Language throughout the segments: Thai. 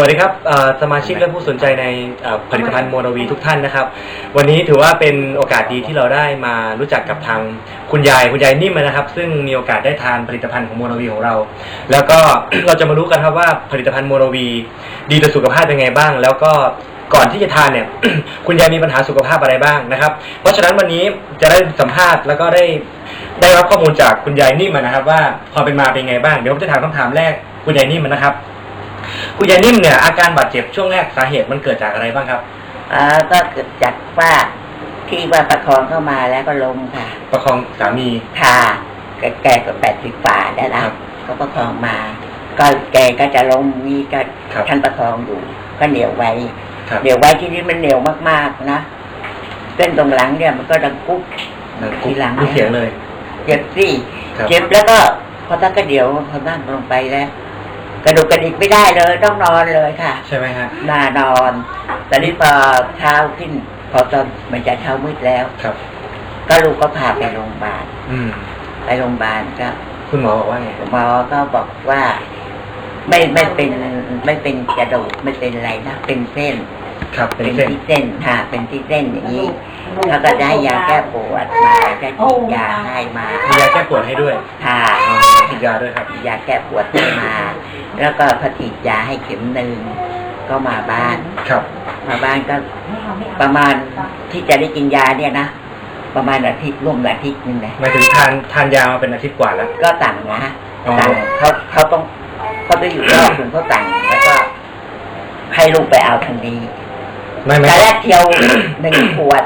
วัสดีครับเอ่อสมาชิกและผู้สนใจในเอ่อผลิตภัณฑ์โมโนวีทุกท่านนะครับ วันนี้ถือว่าเป็นโอกาสดีที่เราได้มารู้จักกับทางคุณยายคุณยายนิ่มนะครับ ซึ่งมีโอกาสได้ทานผลิตภัณฑ์ของโมโนวีของเรา แล้วก็ เราจะมารู้กันครับว่าผลิตภัณฑ์โมโนวีดีต่อสุขภาพเป็นไงบ้าง แล้วก็ก่อนที่จะทานเนี่ย คุณยายมีปัญหาสุขภาพอะไรบ้างนะครับ เพราะฉะนั้นวันนี้จะได้สัมภาษณ์แล้วก็ได้ได้รับข้อมูลจากคุณยายนิ่มนะครับ ว่าความเป็นมาเป็นไงบ้างเดี๋ยวผมจะถามคำถามแรกคุณยายนิ่มนะครับ คุณยายนิ่มเนี่ยอาการบาดเจ็บช่วงแรกสาเหตุมันเกิดจากอะไรบ้างครับ อ่าก็เกิดจากว่าที่ว่าประคองเข้ามาแล้วก็ล้มค่ะ ประคองสามี ค่ะแกแกก็แปดสิบฝ่าแล้วนะครับก็ประคองมา ก็แกก็จะล้มนี่ก็ครับท่านประคองอยู่ ก็เหนียวไว้ครับ เหนียวไว้ที่นี่มันเหนียวมากๆนะเส้นตรงหลังเนี่ยมันก็ดังกุ๊กทีหลังมีเสียงเลย เจ็บสิครับ เจ็บแล้วก็พอตั้งก็เดี๋ยวพอนั่งลงไปแล้ว กระดูกกระดิกไม่ได้เลยต้องนอนเลยค่ะใช่ไหมฮะนานอนแต่นี่พอเช้าขึ้นพอตอนมันจะเช้ามืดแล้ว ครับ ก็ลูกก็พาไปโรงพยาบาลอืม ไปโรงพยาบาลก็คุณหมอบอกว่าไงหมอก็บอกว่าไม่ไม่เป็นไม่เป็นกระดูกไม่เป็นอะไรนะเป็นเส้น ครับ เป็นเป็นเส้นที่เส้นค่ะ เป็นที่เส้นอย่างนี้แล้วก็จะให้ยาแก้ปวดมาจะฉีดยาให้มามียาแก้ปวดให้ด้วยค่ะอ๋อฉีดยาด้วยครับ ยาแก้ปวดให้มา แล้วก็พอฉีดยาให้เข็มหนึ่งก็มาบ้าน ครับ มาบ้านก็ประมาณที่จะได้กินยาเนี่ยนะประมาณอาทิตย์ร่วมอาทิตย์นึงนะหมายถึงทานทานยามาเป็นอาทิตย์กว่าแล้ว ก็สั่งนะอ๋อ สั่งเขาเขาต้องเขาจะอยู่รอบถึงเขาสั่งแล้วก็ให้ลูกไปเอาทางนี้ไม่ไม่แต่แรกเที่ยวหนึ่งขวด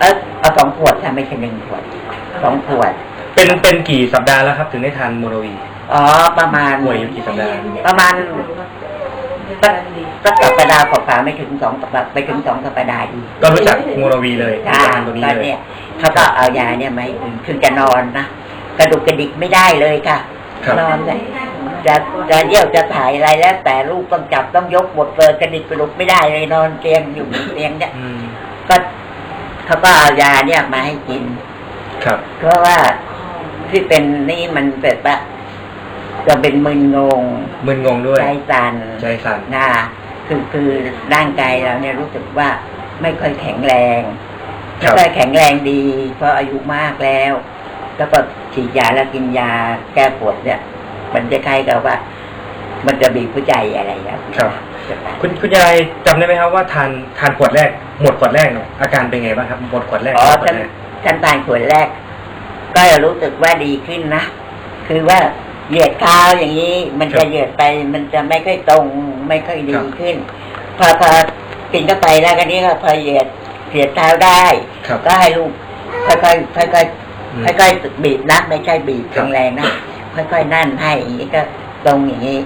เออเอาสองขวดค่ะไม่ใช่หนึ่งขวดสองขวด เป็นเป็นกี่สัปดาห์แล้วครับ ถึงได้ทานโมโนวี อ๋อ ประมาณป่วยอยู่กี่สัปดาห์ประมาณสักสักสัปดาห์กว่าๆไม่ถึงสองสัปดาห์ไปถึงสองสัปดาห์ดีก็รู้จักโมโนวีเลยจ้าทานตัวนี้ก็เลยเนี่ยเขาก็เอายาเนี่ยไหมาให้กินคือจะนอนนะกระดุกกระดิกไม่ได้เลยค่ะครับนอนเนี่ยจะจะเยี่ยวจะถ่ายอะไรแล้ว แต่ลูกต้องจับต้องยกหมดเลยกระดิกกระดุกไม่ได้เลยนอนเตียงอยู่บนเตียงเนี่ยอืมก็เขาก็เอายาเนี่ยมาให้กิน ครับ เพราะว่าที่เป็นนี่มันแบบว่า จะเป็นมึนงงมึนงงด้วยใจสั่นใจสั่นนะคือคือร่างกายเราเนี่ยรู้สึกว่าไม่ค่อยแข็งแรงครัไม่บค่อยแข็งแรงดีเพราะอายุมากแล้ว แล้วก็ฉีดยาแล้วกินยาแก้ปวดเนี่ย มันจะคล้ายกับว่า มันจะบีบหัวใจอะไรอย่างเงี้ยครับคุณคุณยายจำได้ไหมครับว่าทานทานขวดแรก หมดขวดแรกเนี่ยอาการเป็นไงบ้างครับหมดขวดแรกอ๋อขวฉัดนแรกฉันทานขวดแรก ก็รู้สึกว่าดีขึ้นนะคือว่า เหยียดเท้าอย่างนี้ มันจะเหยียดไป มันจะไม่ค่อยตรงไม่ค่อยดีขึ้น พอพอกินเข้าไปแล้วก็นี้ก็พอเหยียดเหยียดเท้าได้ครับก็ให้ลูกค่อยๆค่อยอืมๆค่อยๆบีบนะไม่ใช่บีบครับแรงๆนะค่อยๆนั่นให้อย่างนี้ก็ตรงอย่างนี้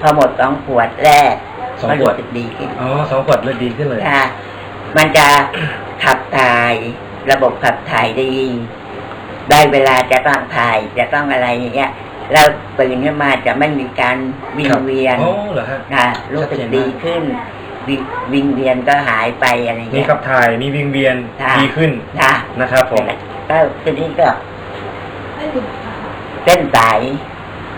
พอหมดสองขวดแรกสองก็ขวดรู้สึกดีขึ้นอ๋อสองขวดเลือดดีขึ้นเลยค่ะมันจะขับถ่าย ระบบขับถ่ายดี ได้เวลาจะต้องถ่ายจะต้องอะไรอย่างเงี้ย เราตื่นขึ้นมาจะไม่มีการวิงครับเวียนโอ้เหรอฮะค่ะรู้สึกชัดเจนมากดีขึ้นวิวิงเวียนก็หายไปอะไรอย่างมีเงี้ยขับถ่ายมีวิงเวียนค่ะดีขึ้นค่ะนะครับผมก็ทีนี้ก็เส้นสาย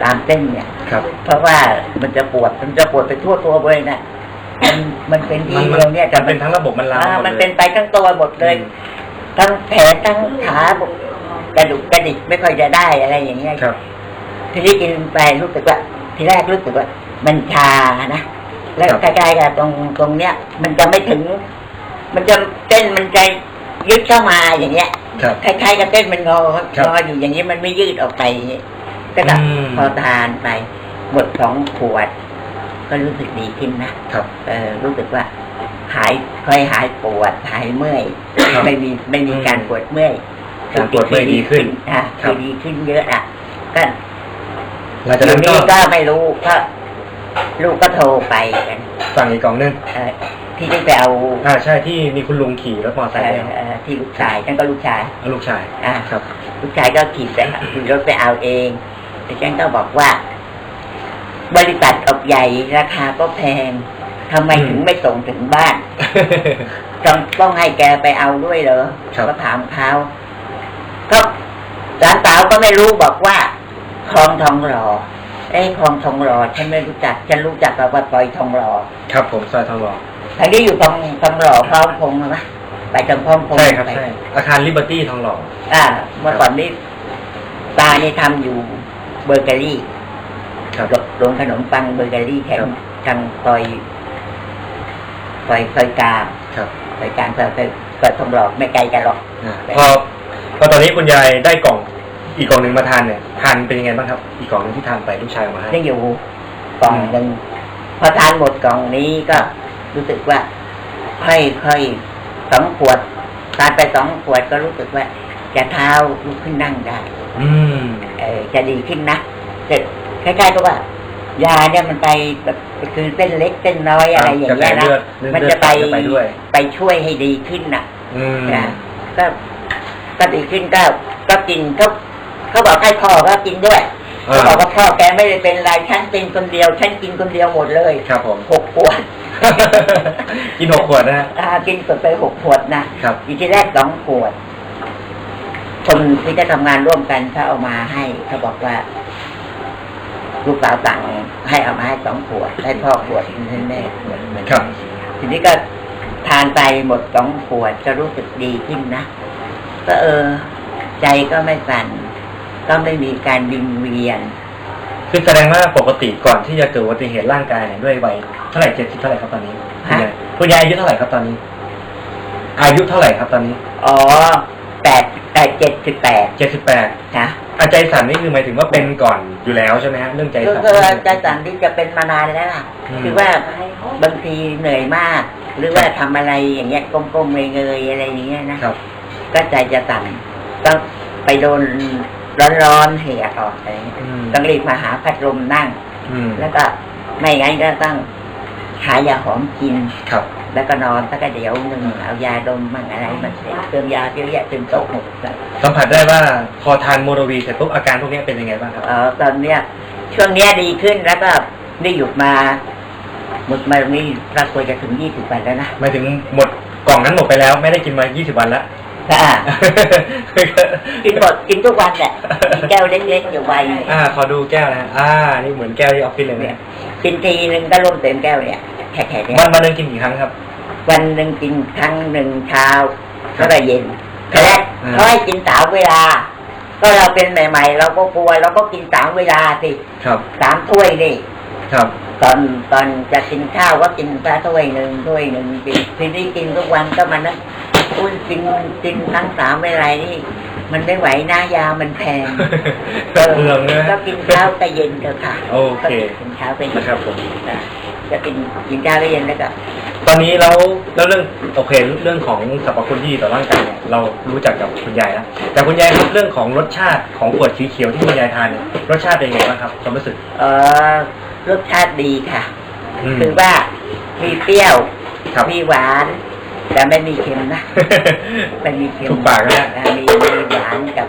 ตามเส้นเนี่ยครับเพราะว่ามันจะปวดมันจะปวดไปทั่วตัวเลยนะมันมันเป็นที่มันเดียวเนี่ยมัแต่นเป็นทั้งระบบมันลามอ่าหมมัดนเลเป็นยไปทั้งตัวหมดเลย ทั้งแขนทั้งขาบอกกระดูกกระดิกไม่ค่อยจะได้อะไรอย่างเงี้ยครับ ทีนี้กินไปรู้สึกว่า ทีแรกรู้สึกว่า มันชานะ แล้วครับใกล้ๆกับตรงตรงเนี้ย มันจะไม่ถึง มันจะเส้นมันจะยึดเข้ามาอย่างเงี้ยครับคล้ายๆกับเส้นมันงอครับงออยู่อย่างนี้มันไม่ยืดออกไปอย่างงี้ก็แบบอืมพอทานไปหมดสองขวด ก็รู้สึกดีขึ้นนะครับเออรู้สึกว่าหายค่อยหายปวดหายเมื่อยครับไม่มีไม่มีการปวดเมื่อยการปวดเมื่อยดีขึ้นอะครับดีขึ้นเยอะอะก็ หลังจากทีนั้นก็นี้ก็ไม่รู้ก็ลูกก็โทรไปกันสั่งอีกกล่องหนึงเออที่ได้ไปเอาอ่าใช่ที่มีคุณลุงขี่รถมอเตอร์ไซเอ่ค์อไปเอ่อที่ลูกชายนั่นก็ลูกชายแล้วลูกชายอะครับ ลูกชายก็ขี่ไปขี่รถไปเอาเองแต่ฉันก็บอกว่า บริษัทออกใหญ่ราคาก็แพงทำไมอืมถึงไม่ส่งถึงบ้าน ต้องต้องให้แกไปเอาด้วยเหรอครับ ก็ถามเขาก็หลานสาวก็ไม่รู้บอกว่า คลองทองหล่อเอ้คลองทองหล่อฉันไม่รู้จักฉันรู้จักกับว่าซอยทองหล่อครับผมซอยทองหล่อทางนี้อยู่ทองทองหล่อพร้อมพงษ์นะไปทางพร้อมพงษ์ใช่ครับไปใช่อาคารลิเบอร์ตี้ทองหล่ออ่าเมื่อก่อนนี้ตานี่ทำอยู่เบเกอรี่ครับโรงขนมปังเบเกอรี่แถครัวบทางซอยซอยซอยกลางครับซอยกลางซอยซอยซอยทองหล่อไม่ไกลกันหรอกอ่าพอพอตอนนี้คุณยายได้กล่อง อีกกล่องหนึ่งมาทานเนี่ยทานเป็นยังไงบ้างครับ อีกกล่องหนึงที่ทานไปลูกชายเอามาให้นี่อยู่กล่องหนึ่งพอทานหมดกล่องนี้ก็รู้สึกว่าค่อยค่อยสองขวดทานไปสองขวดก็รู้สึกว่าจะเท้าลุกขึ้นนั่งได้ อืม เออจะดีขึ้นนะแต่คล้ายๆกับว่า ยาเนี่ยมันไปแบบคือเส้นเล็กเส้นน้อยอะไรอย่างกระแสเงี้ยนะเลือดเลือดมันจะไปจะไปด้วย ไปช่วยให้ดีขึ้นน่ะ อืม นะก็ก็ดีขึ้นก็ก็กินเขา เขาบอกให้พ่อก็กินด้วยอ่าเขาบอกว่าพ่อแกไม่ได้เป็นไรฉันเป็นคนเดียวฉันกินคนเดียวหมดเลยครับผมหกขวดกินหกขวดนะฮะอ่ากินสดไปหกขวดนะครับอีกทีแรกสองขวดคนที่จะทำงานร่วมกันเขาเอามาให้เขาบอกว่าลูกสาวสั่งให้เอามาให้สองขวดให้พ่อขวดให้แม่ขวดเหมือนครักับนทีนี้ก็ทานไปหมดสองขวดจะรู้สึกดีขึ้นนะก็เออ ใจก็ไม่สั่น ก็ไม่มีการวิงเวียน คือแสดงว่าปกติก่อนที่จะเกิดอุบัติเหตุร่างกายเนี่ยด้วยวัยเท่าไหร่เจ็ดสิบเท่าไหร่ครับตอนนี้คุณฮะ ยายคุณยายอายุเท่าไหร่ครับตอนนี้ อายุเท่าไหร่ครับตอนนี้อ๋อแปดแปดเจ็ดสิบแปดเจ็ดสิบแปดนะอาใจสั่นนี่คือหมายถึงว่าเป็นก่อนอยู่แล้วใช่ไหมฮะเรื่องใจก็สั่น คือใจสั่นที่จะเป็นมานานแล้วล่ะอืม คือว่าบางทีเหนื่อยมาก หรือว่าทำอะไรอย่างเงี้ยก้มๆเงยๆอะไรอย่างเงี้ยนะครับ ก็ใจจะสั่นต้องไปโดน ร้อนๆเหี่ยออกอะไรเงี้ยอืม ต้องรีบมาหาพัดลมนั่ง อืมแล้วก็ไม่งั้นก็ต้องหายาหอมกิน ครับ แล้วก็นอนสักเดี๋ยวหนึ่งเอายาดมมั่งอะไรมันเสร็จเติมยาเยอะแยะเต็มโต๊ะหมดเลยสัมผัสได้ว่าพอทานโมโนวีเสร็จปุ๊บอาการพวกนี้เป็นยังไงบ้างครับ เออตอนเนี้ยช่วงเนี้ยดีขึ้นแล้วก็ได้หยุดมาหมดมาตรงนี้ปรากฏจะถึงยี่สิบวันแล้วนะหมายถึงหมดกล่องนั้นหมดไปแล้วไม่ได้กินมา 20 วันแล้ว ค่ะกินหมดกินทุกวันแหละมีแก้วเล็กๆอยู่ใบอ่าขอดูแก้วนะฮะอ่า นี่เหมือนแก้วที่ออฟฟิศเลยเนี่เนี่ยยกินทีนึงก็ร่วมเต็มแก้วเนี่ยแค่ๆเนี่ยวันวันหนึงกินกี่ครั้งครับ วันหนึ่งกินครั้งหนึ่งเช้าครัก็บได้เย็นครับแรกอ่าเขาให้กินสามเวลา ก็เราเป็นใหม่ ๆ เราก็กลัวเราก็กินสามเวลาสิครับสามถ้วยนี่ครับตอนตอนจะกินข้าวก็กินแค่ถ้วยหนึ่งถ้วยหนึ่งกินทีนี้กินทุกวันก็มันนะ อุ้ยกินกินทั้งสามเวลานี่มันไม่ไหวนะยามันแพงเปลืองนะก็กินเช้าแต่เย็นเถอะค่ะ โอเคก็กินเช้าแต่เย็นนะครับผมนะจะกินกินเช้าแต่เย็นแล้วก็ตอนนี้แล้วแล้วเรื่องโอเคเรื่องของสรรพคุณที่ดีต่อร่างกายเนี่ยเรารู้จักกับคุณยายแล้วแต่คุณยายครับเรื่องของรสชาติของขวดสีเขียวที่คุณยายทานเนี่ยรสชาติเป็นยังไงบ้างครับความรู้สึกเออรสชาติดีค่ะอืมคือว่ามีเปรี้ยวครับมีหวาน แต่ไม่มีเค็มนะไม่มีเค็มถูกปากนะฮะอ่ามีมีหวานกับ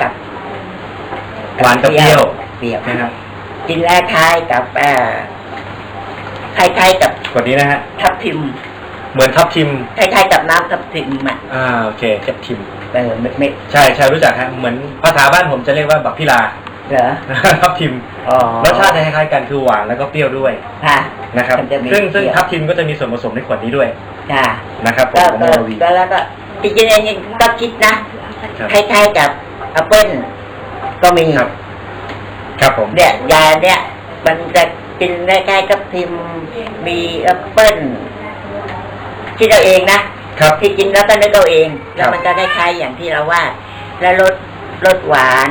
กับหวานกับเปรี้ยวเปรี้ยวนะครับกินแล้วคล้ายกับเอ่อคล้ายๆกับขวดนี้นะฮะทับทิม เหมือนทับทิมคล้ายๆกับน้ำทับทิมอะอ่าโอเคทับทิมเออไม่ไม่ใช่ใช่รู้จักฮะเหมือนภาษาบ้านผมจะเรียกว่าบักพิลาเหรอทับทิมอ๋อรสชาติจะคล้ายๆกันคือหวานแล้วก็เปรี้ยวด้วยค่ะ นะครับ มันจะมีซึ่งซึ่งเปรี้ยว ทับทิมก็จะมีส่วนผสมในขวดนี้ด้วยค่ะนะครับผมก็ของโมก็โนวี ก็แล้วก็จริงๆเองก็คิดนะ ครับ คล้ายๆกับแอปเปิ้ลก็มีครับ ครับผม เนี่ยยาเนี่ยมันจะกินคล้ายๆกับทิมมีแอปเปิ้ลคิดเอาเองนะครับ ที่กินแล้วก็นึกเอาเอง แล้วมันก็คล้ายๆอย่างที่เราว่า แล้วรสรสหวาน